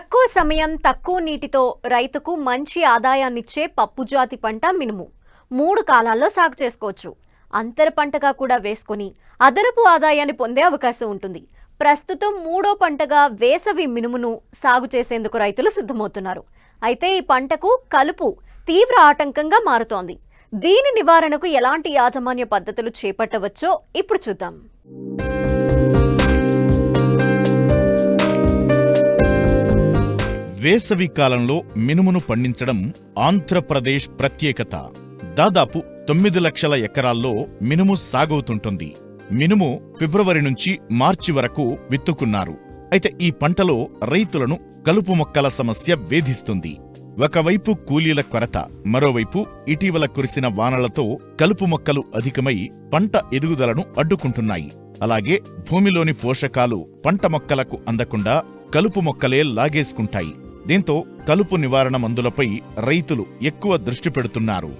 తక్కువ సమయం తక్కువ నీటితో రైతుకు మంచి ఆదాయాన్నిచ్చే పప్పు జాతి పంట మినుము. మూడు కాలాల్లో సాగు చేసుకోవచ్చు. అంతర పంటగా కూడా వేసుకొని అదనపు ఆదాయాన్ని పొందే అవకాశం ఉంటుంది. ప్రస్తుతం మూడో పంటగా వేసవి మినుమును సాగు చేసేందుకు రైతులు సిద్ధమవుతున్నారు. అయితే ఈ పంటకు కలుపు తీవ్ర ఆటంకంగా మారుతోంది. దీని నివారణకు ఎలాంటి యాజమాన్య పద్ధతులు చేపట్టవచ్చో ఇప్పుడు చూద్దాం. వేసవి కాలంలో మినుమును పండించడం ఆంధ్రప్రదేశ్ ప్రత్యేకత. దాదాపు తొమ్మిది లక్షల ఎకరాల్లో మినుము సాగవుతుంటుంది. మినుము ఫిబ్రవరి నుంచి మార్చి వరకు విత్తుకున్నారు. అయితే ఈ పంటలో రైతులను కలుపు మొక్కల సమస్య వేధిస్తుంది. ఒకవైపు కూలీల కొరత మరోవైపు ఇటీవల కురిసిన వానలతో కలుపు మొక్కలు అధికమై పంట ఎదుగుదలను అడ్డుకుంటున్నాయి. అలాగే భూమిలోని పోషకాలు పంట మొక్కలకు అందకుండా కలుపు మొక్కలే లాగేసుకుంటాయి. దీంతో కలుపు నివారణ మందులపై రైతులు ఎక్కువ దృష్టి పెడుతున్నారు.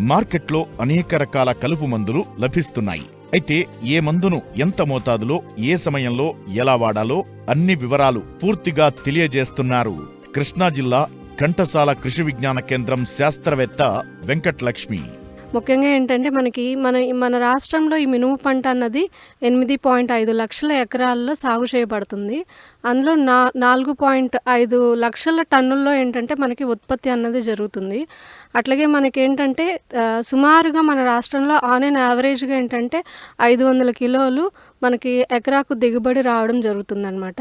మార్కెట్లో అనేక రకాల కలుపు మందులు లభిస్తున్నాయి. అయితే ఏ మందును ఎంత మోతాదులో ఏ సమయంలో ఎలా వాడాలో అన్ని వివరాలు పూర్తిగా తెలియజేస్తున్నారు. కృష్ణా జిల్లా ఘంటసాల కృషి విజ్ఞాన కేంద్రం శాస్త్రవేత్త వెంకట్లక్ష్మి. ముఖ్యంగా ఏంటంటే మనకి మన మన రాష్ట్రంలో ఈ మినుము పంట అన్నది ఎనిమిది పాయింట్ ఐదు లక్షల ఎకరాల్లో సాగు చేయబడుతుంది. అందులో నా నాలుగు పాయింట్ ఐదు లక్షల టన్నుల్లో ఏంటంటే మనకి ఉత్పత్తి అన్నది జరుగుతుంది. అట్లాగే మనకి ఏంటంటే సుమారుగా మన రాష్ట్రంలో ఆన్ అండ్ యావరేజ్గా ఏంటంటే ఐదు వందల కిలోలు మనకి ఎకరాకు దిగుబడి రావడం జరుగుతుందనమాట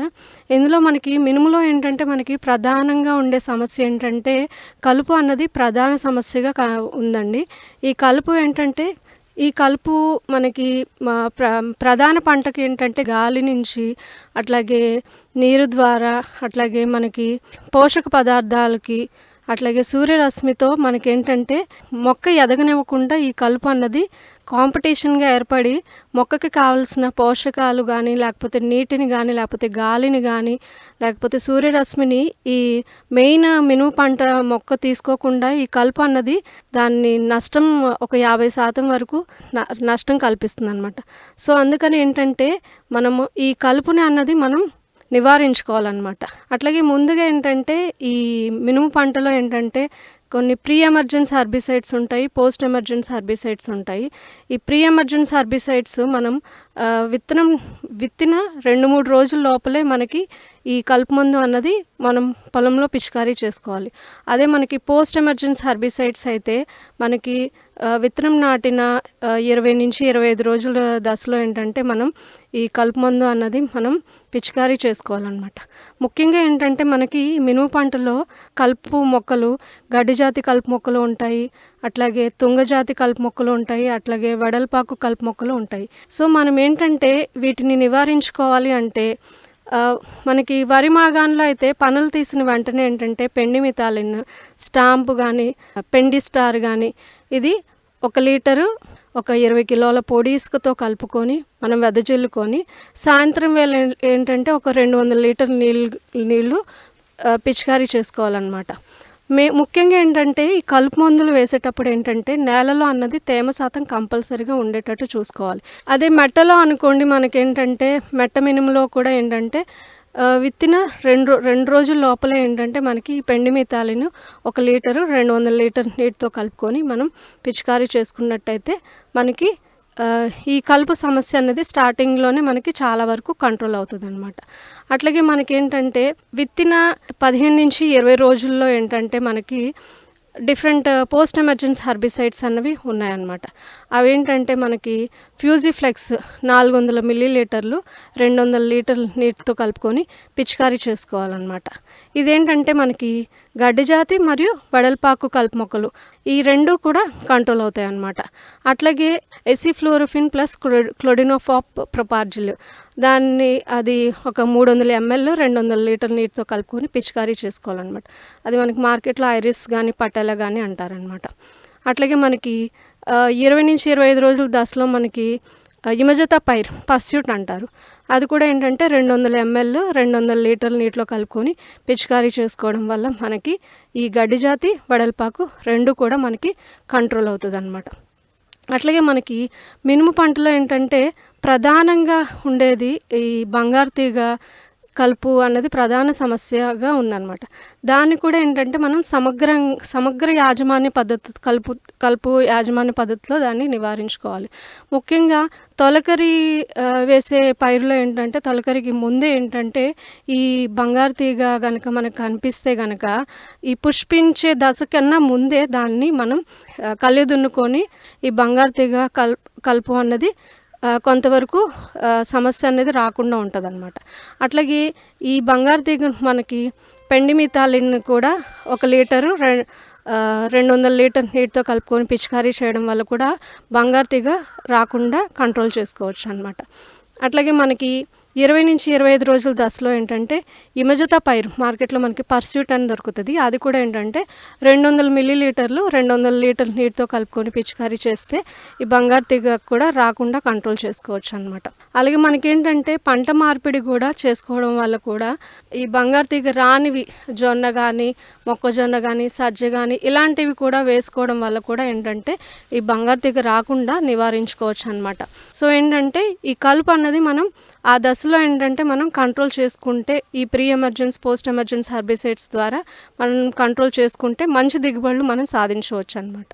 ఇందులో మనకి మినుములో ఏంటంటే మనకి ప్రధానంగా ఉండే సమస్య ఏంటంటే కలుపు అన్నది ప్రధాన సమస్యగా కా- ఉందండి. ఈ కలుపు ఏంటంటే ఈ కలుపు మనకి మా ప్ర ప్రధాన పంటకి ఏంటంటే గాలి నుంచి అట్లాగే నీరు ద్వారా అట్లాగే మనకి పోషక పదార్థాలకి అట్లాగే సూర్యరశ్మితో మనకేంటంటే మొక్క ఎదగనివ్వకుండా ఈ కలుపు అన్నది కాంపిటీషన్గా ఏర్పడి మొక్కకి కావలసిన పోషకాలు కానీ లేకపోతే నీటిని కానీ లేకపోతే గాలిని కానీ లేకపోతే సూర్యరశ్మిని ఈ మెయిన్ మినుము పంట మొక్క తీసుకోకుండా ఈ కలుపు అన్నది దాన్ని నష్టం ఒక యాభై శాతం వరకు న- నష్టం కల్పిస్తుంది అనమాట సో అందుకని ఏంటంటే మనము ఈ కలుపుని అన్నది మనం నివారించుకోవాలన్నమాట. అట్లాగే ముందుగా ఏంటంటే ఈ మినుము పంటలో ఏంటంటే కొన్ని ప్రీ ఎమర్జెన్స్ హర్బిసైడ్స్ ఉంటాయి పోస్ట్ ఎమర్జెన్స్ హర్బిసైడ్స్ ఉంటాయి. ఈ ప్రీ ఎమర్జెన్స్ హర్బిసైడ్స్ మనం విత్తనం విత్తిన రెండు మూడు రోజుల లోపలే మనకి ఈ కలుపు మందు అన్నది మనం పొలంలో పిచికారీ చేసుకోవాలి. అదే మనకి పోస్ట్ ఎమర్జెన్స్ హర్బిసైడ్స్ అయితే మనకి విత్తనం నాటిన ఇరవై నుంచి ఇరవై ఐదు రోజుల దశలో ఏంటంటే మనం ఈ కలుపు మందు అన్నది మనం పిచికారీ చేసుకోవాలన్నమాట. ముఖ్యంగా ఏంటంటే మనకి మినుము పంటలో కలుపు మొక్కలు గడ్డి జాతి కలుపు మొక్కలు ఉంటాయి అట్లాగే తుంగజాతి కలుపు మొక్కలు ఉంటాయి అట్లాగే వెడల్పాకు కలుపు మొక్కలు ఉంటాయి. సో మనం ఏంటంటే వీటిని నివారించుకోవాలి అంటే మనకి వరి మాగాన్లో అయితే పనులు తీసిన వెంటనే ఏంటంటే పెండి మితాలిన్ స్టాంపు కానీ పెండి స్టార్ కానీ ఇది ఒక లీటరు ఒక ఇరవై కిలోల పొడి ఇసుకతో కలుపుకొని మనం వెదజల్లుకొని సాయంత్రం వేళ ఏంటంటే ఒక రెండు వందల లీటర్ నీళ్ళు నీళ్ళు పిచికారీ చేసుకోవాలన్నమాట. మే ముఖ్యంగా ఏంటంటే ఈ కలుపు మందులు వేసేటప్పుడు ఏంటంటే నేలలో అన్నది తేమ శాతం కంపల్సరీగా ఉండేటట్టు చూసుకోవాలి. అదే మెట్టలో అనుకోండి మనకేంటంటే మెట్ట మినుములో కూడా ఏంటంటే విత్తిన రెండు రెండు రోజుల లోపలే ఏంటంటే మనకి ఈ పెండి మితాలిను ఒక లీటరు రెండు వందల లీటర్ నీటితో కలుపుకొని మనం పిచికారీ చేసుకున్నట్టయితే మనకి ఈ కలుపు సమస్య అనేది స్టార్టింగ్లోనే మనకి చాలా వరకు కంట్రోల్ అవుతుంది అనమాట అట్లాగే మనకేంటంటే విత్తిన పదిహేను నుంచి ఇరవై రోజుల్లో ఏంటంటే మనకి డిఫరెంట్ పోస్ట్ ఎమర్జెన్స్ హర్బిసైడ్స్ అన్నవి ఉన్నాయన్నమాట. అవి ఏంటంటే మనకి ఫ్యూజిఫ్లెక్స్ నాలుగు వందల మిల్లీ లీటర్లు రెండు వందల లీటర్ల నీటితో కలుపుకొని పిచికారీ చేసుకోవాలన్నమాట. ఇదేంటంటే మనకి గడ్డి జాతి మరియు వడల్పాకు కలుపు మొక్కలు ఈ రెండు కూడా కంట్రోల్ అవుతాయి అన్నమాట అట్లాగే ఎసిఫ్లోరోఫిన్ ప్లస్ క్లోడినోఫాప్ ప్రొపార్జిల్ దాన్ని అది ఒక మూడు వందల ఎంఎల్ రెండు వందల లీటర్ నీటితో కలుపుకొని పిచికారీ చేసుకోవాలన్నమాట. అది మనకి మార్కెట్లో ఐరిస్ కానీ పటేలా కానీ అంటారనమాట అట్లాగే మనకి ఇరవై నుంచి ఇరవై ఐదు రోజుల దశలో మనకి ఇమజత పైర్ పర్స్యూట్ అంటారు. అది కూడా ఏంటంటే రెండు వందల ఎంఎల్ రెండు వందల లీటర్ల నీటిలో కలుపుకొని పిచికారీ చేసుకోవడం వల్ల మనకి ఈ గడ్డి జాతి వడల్పాకు రెండు కూడా మనకి కంట్రోల్ అవుతుంది అనమాట అట్లాగే మనకి మినుము పంటలో ఏంటంటే ప్రధానంగా ఉండేది ఈ బంగారు తీగ కలుపు అన్నది ప్రధాన సమస్యగా ఉందన్నమాట. దాన్ని కూడా ఏంటంటే మనం సమగ్ర సమగ్ర యాజమాన్య పద్ధతి కలుపు కలుపు యాజమాన్య పద్ధతిలో దాన్ని నివారించుకోవాలి. ముఖ్యంగా తొలకరి వేసే పైరులో ఏంటంటే తొలకరికి ముందే ఏంటంటే ఈ బంగారు తీగ కనుక మనకు కనిపిస్తే కనుక ఈ పుష్పించే దశ కన్నా ముందే దాన్ని మనం కళ్ళు దున్నుకొని ఈ బంగారు తీగ కల్ కలుపు అన్నది కొంతవరకు సమస్య అనేది రాకుండా ఉంటుంది అనమాట అట్లాగే ఈ బంగారు తీగ మనకి పెండి మితాలిన్ కూడా ఒక లీటరు రె రెండు వందల లీటర్ నీటితో కలుపుకొని పిచికారీ చేయడం వల్ల కూడా బంగారు తీగ రాకుండా కంట్రోల్ చేసుకోవచ్చు అనమాట అట్లాగే మనకి ఇరవై నుంచి ఇరవై ఐదు రోజుల దశలో ఏంటంటే ఇమజతా పైరు మార్కెట్లో మనకి పర్స్యూట్ అని దొరుకుతుంది. అది కూడా ఏంటంటే రెండు వందల మిల్లీ లీటర్లు రెండు వందల లీటర్ నీటితో కలుపుకొని పిచికారీ చేస్తే ఈ బంగారు తీగ కూడా రాకుండా కంట్రోల్ చేసుకోవచ్చు అనమాట అలాగే మనకేంటంటే పంట మార్పిడి కూడా చేసుకోవడం వల్ల కూడా ఈ బంగారు తీగ రానివి జొన్న కానీ మొక్కజొన్న కానీ సజ్జ కానీ ఇలాంటివి కూడా వేసుకోవడం వల్ల కూడా ఏంటంటే ఈ బంగారు తీగ రాకుండా నివారించుకోవచ్చు అనమాట సో ఏంటంటే ఈ కలుపు అన్నది మనం ఆ దశలో ఏంటంటే మనం కంట్రోల్ చేసుకుంటే ఈ pre emergency post emergency herbicides ద్వారా మనం కంట్రోల్ చేసుకుంటే మంచి దిగుబడులు మనం సాధించవచ్చు అనమాట